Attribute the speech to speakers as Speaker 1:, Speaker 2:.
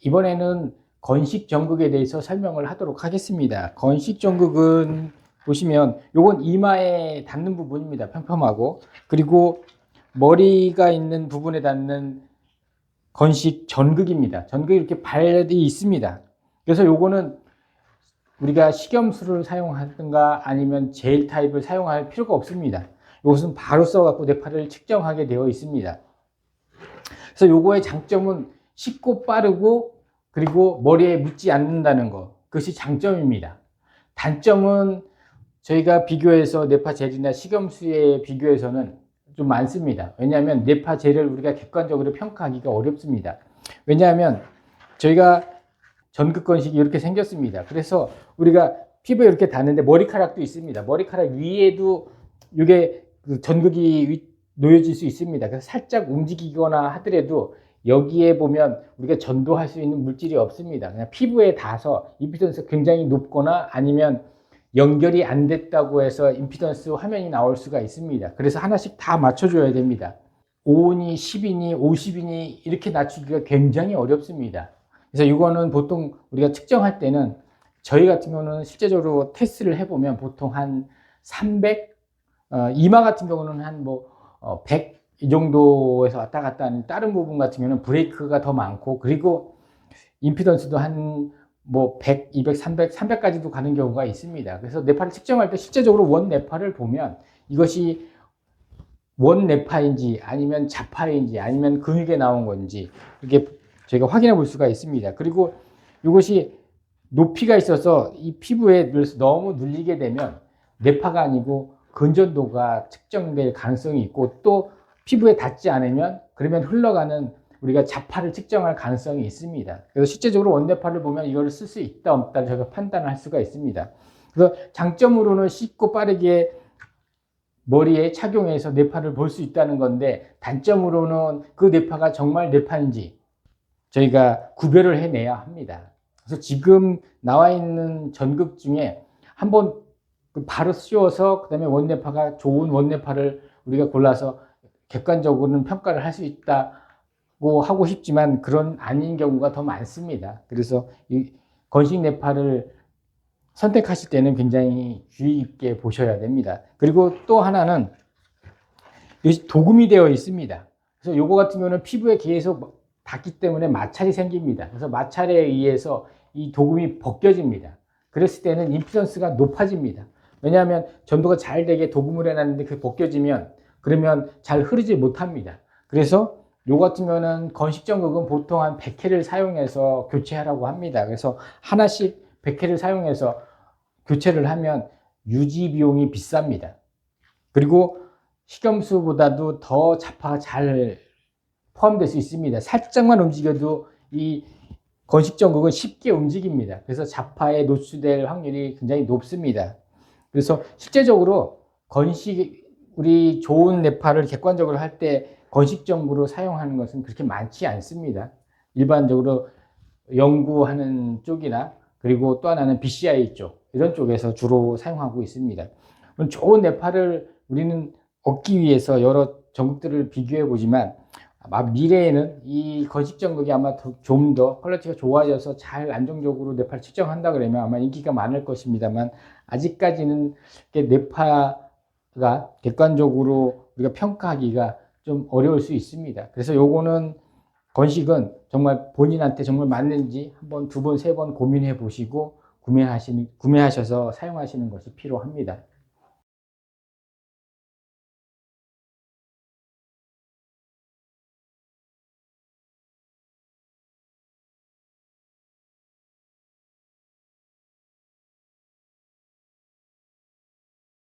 Speaker 1: 이번에는 건식 전극에 대해서 설명을 하도록 하겠습니다. 건식 전극은 보시면 요건 이마에 닿는 부분입니다. 평평하고 그리고 머리가 있는 부분에 닿는 건식 전극입니다. 전극이 이렇게 발이 있습니다. 그래서 요거는 우리가 식염수를 사용하든가 아니면 젤 타입을 사용할 필요가 없습니다. 이것은 바로 써갖고 뇌파를 측정하게 되어 있습니다. 그래서 요거의 장점은 쉽고 빠르고 그리고 머리에 묻지 않는다는 것. 그것이 장점입니다. 단점은 저희가 비교해서 뇌파 젤이나 식염수에 비교해서는 좀 많습니다. 왜냐하면 뇌파 젤을 우리가 객관적으로 평가하기가 어렵습니다. 왜냐하면 저희가 전극 건식이 이렇게 생겼습니다. 그래서 우리가 피부에 이렇게 닿는데 머리카락도 있습니다. 머리카락 위에도 이게 그 전극이 위- 놓여질 수 있습니다. 그래서 살짝 움직이거나 하더라도 여기에 보면 우리가 전도할 수 있는 물질이 없습니다. 그냥 피부에 닿아서 임피던스 굉장히 높거나 아니면 연결이 안 됐다고 해서 임피던스 화면이 나올 수가 있습니다. 그래서 하나씩 다 맞춰줘야 됩니다. 5인이, 10인이, 50인이 이렇게 낮추기가 굉장히 어렵습니다. 그래서 이거는 보통 우리가 측정할 때는 저희 같은 경우는 실제적으로 테스트를 해보면 보통 한 300, 어, 이마 같은 경우는 한 뭐, 어, 100 이 정도에서 왔다 갔다 하는 다른 부분 같은 경우는 브레이크가 더 많고 그리고 임피던스도 한 뭐 100, 200, 300, 300까지도 가는 경우가 있습니다. 그래서 뇌파를 측정할 때 실제적으로 원 뇌파를 보면 이것이 원 뇌파인지 아니면 자파인지 아니면 근육에 나온 건지 이렇게 저희가 확인해 볼 수가 있습니다. 그리고 이것이 높이가 있어서 이 피부에 너무 눌리게 되면 뇌파가 아니고 근전도가 측정될 가능성이 있고 또 피부에 닿지 않으면 그러면 흘러가는 우리가 자파를 측정할 가능성이 있습니다. 그래서 실제적으로 원뇌파를 보면 이걸 쓸 수 있다 없다 저희가 판단을 할 수가 있습니다. 그래서 장점으로는 쉽고 빠르게 머리에 착용해서 뇌파를 볼 수 있다는 건데 단점으로는 그 뇌파가 정말 뇌파인지 저희가 구별을 해내야 합니다. 그래서 지금 나와 있는 전극 중에 한번 그 바로 씌워서 그다음에 원뇌파가 좋은 원뇌파를 우리가 골라서 객관적으로는 평가를 할 수 있다고 하고 싶지만 그런 아닌 경우가 더 많습니다. 그래서 이 건식 뇌파를 선택하실 때는 굉장히 주의 깊게 보셔야 됩니다. 그리고 또 하나는 도금이 되어 있습니다. 그래서 요거 같은 경우는 피부에 계속 닿기 때문에 마찰이 생깁니다. 그래서 마찰에 의해서 이 도금이 벗겨집니다. 그랬을 때는 임피던스가 높아집니다. 왜냐하면 전도가 잘 되게 도금을 해놨는데 그게 벗겨지면 그러면 잘 흐르지 못합니다. 그래서 요 같은 경우는 건식 전극은 보통 한 100회를 사용해서 교체하라고 합니다. 그래서 하나씩 100회를 사용해서 교체를 하면 유지 비용이 비쌉니다. 그리고 식염수보다도 더 자파가 잘 포함될 수 있습니다. 살짝만 움직여도 이 건식 전극은 쉽게 움직입니다. 그래서 자파에 노출될 확률이 굉장히 높습니다. 그래서 실제적으로 건식 우리 좋은 뇌파를 객관적으로 할 때 건식적으로 사용하는 것은 그렇게 많지 않습니다. 일반적으로 연구하는 쪽이나 그리고 또 하나는 BCI 쪽 이런 쪽에서 주로 사용하고 있습니다. 좋은 뇌파를 우리는 얻기 위해서 여러 전극들을 비교해 보지만 아마 미래에는 이 건식 전극이 아마 좀 더 퀄리티가 좋아져서 잘 안정적으로 뇌파를 측정한다 그러면 아마 인기가 많을 것입니다만 아직까지는 뇌파 가 객관적으로 우리가 평가하기가 좀 어려울 수 있습니다. 그래서 요거는 건식은 정말 본인한테 정말 맞는지 한 번, 두 번, 세 번 고민해 보시고 구매하시는, 구매하셔서 사용하시는 것이 필요합니다.